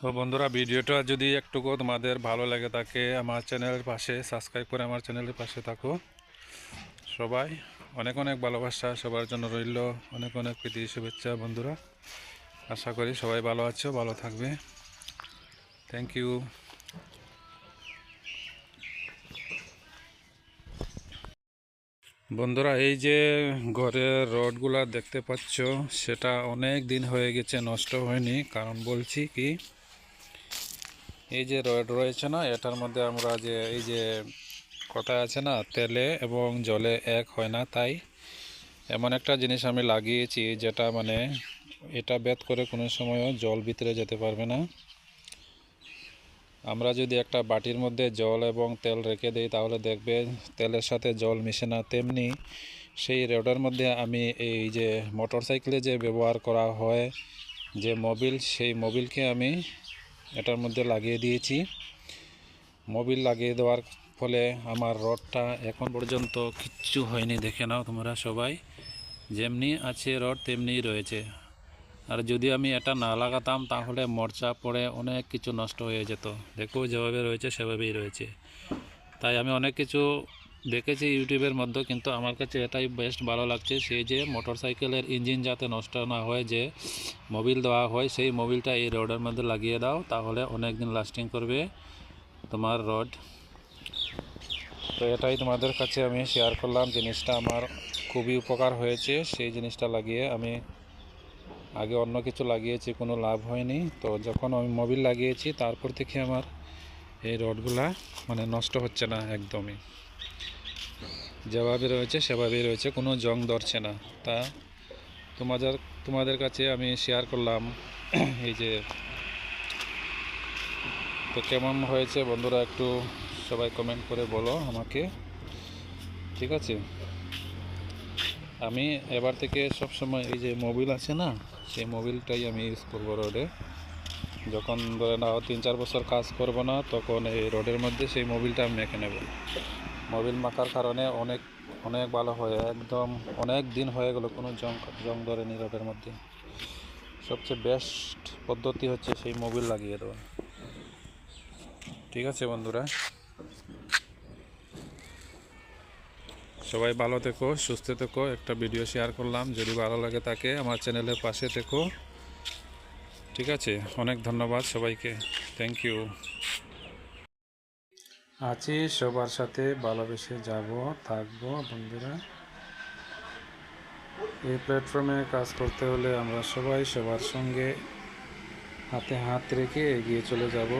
তো বন্ধুরা, ভিডিওটা যদি একটুকু তোমাদের ভালো লাগে থাকে, আমার চ্যানেলের পাশে সাবস্ক্রাইব করে আমার চ্যানেলের পাশে থাকো। সবাই অনেক অনেক ভালোবাসা সবার জন্য রইল। অনেক অনেক প্রীতি, শুভেচ্ছা বন্ধুরা। আশা করি সবাই ভালো আছো, ভালো থাকবে। থ্যাংক ইউ বন্ধুরা, এই যে ঘরের রডগুলা দেখতে পাচ্ছ, সেটা অনেক দিন হয়ে গেছে, নষ্ট হয়নি। কারণ বলছি কি এই যে রড রয়েছে না, এটার মধ্যে আমরা যে, এই যে কথা আছে না, তেলে এবং জলে এক হয় না, তাই এমন একটা জিনিস আমি লাগিয়েছি যেটা মানে এটা বেদ করে কোনো সময়ও জল ভিতরে যেতে পারবে না। আমরা যদি একটা বাটির মধ্যে জল এবং তেল রেখে দিই, তাহলে দেখবে তেলের সাথে জল মিশে না, তেমনি সেই রডের মধ্যে আমি এই যে মোটর সাইকেলে যে ব্যবহার করা হয়, যে মোবিল, সেই মোবিলকে আমি এটার মধ্যে লাগিয়ে দিয়েছি। মোবিল লাগিয়ে দেওয়ার ফলে আমার রডটা এখন পর্যন্ত কিচ্ছু হয়নি, দেখে নাও তোমরা সবাই। যেমনি আছে রড তেমনিই রয়েছে। আর যদি আমি এটা না লাগাতাম, তাহলে মরচা পড়ে অনেক কিছু নষ্ট হয়ে যেত। দেখো, যেভাবে রয়েছে, সেভাবেই রয়েছে। তাই আমি অনেক কিছু দেখেছি ইউটিউবের মধ্যে, কিন্তু আমার কাছে এটাই বেস্ট ভালো লাগছে সেই যে মোটর সাইকেলের ইঞ্জিন যাতে নষ্ট না হয়, যে মোবিল দেওয়া হয়, সেই মোবিলটা এই রডের মধ্যে লাগিয়ে দাও, তাহলে অনেক দিন লাস্টিং করবে তোমার রড। তো এটাই তোমাদের কাছে আমি শেয়ার করলাম, জিনিসটা আমার খুবই উপকার হয়েছে, সেই জিনিসটা লাগিয়ে আমি আগে অন্য কিছু লাগিয়েছি, কোনো লাভ হয়নি। তো যখন আমি মোবিল লাগিয়েছি, তারপর থেকে আমার এই রডগুলা মানে নষ্ট হচ্ছে না একদমই। যেভাবে রয়েছে, সেভাবেই রয়েছে, কোনো জং ধরছে না। তা তোমাদের তোমাদের কাছে আমি শেয়ার করলাম। এই যে, তো কেমন হয়েছে বন্ধুরা একটু সবাই কমেন্ট করে বলো আমাকে। ঠিক আছে? আমি এবার থেকে সব সময় এই যে মোবিল আছে না, সেই মোবিলটাই আমি ইউজ করব রোডে যখন ধরে নাও তিন চার বছর কাজ করব না, তখন এই রোডের মধ্যে সেই মোবিলটা আমি মেখে নেব। মোবিল মাখার কারণে অনেক অনেক ভালো হয়, একদম অনেক দিন হয়ে গেল কোনো জং জং ধরেনি রোডের মধ্যে। সবচেয়ে বেস্ট পদ্ধতি হচ্ছে সেই মোবিল লাগিয়ে দেওয়া। ঠিক আছে বন্ধুরা? সবাই ভালো থেকো, সুস্থ থেকো। একটা ভিডিও শেয়ার করলাম, যদি ভালো লাগে তাকে আমার চ্যানেলের পাশে থেকো। ঠিক আছে? অনেক ধন্যবাদ সবাইকে। থ্যাংক ইউ আছি, সবার সাথে ভালোবেসে যাব, থাকব, বন্ধুরা। এই প্ল্যাটফর্মে কাজ করতে হলে আমরা সবাই সবার সঙ্গে হাতে হাত রেখে এগিয়ে চলে যাব।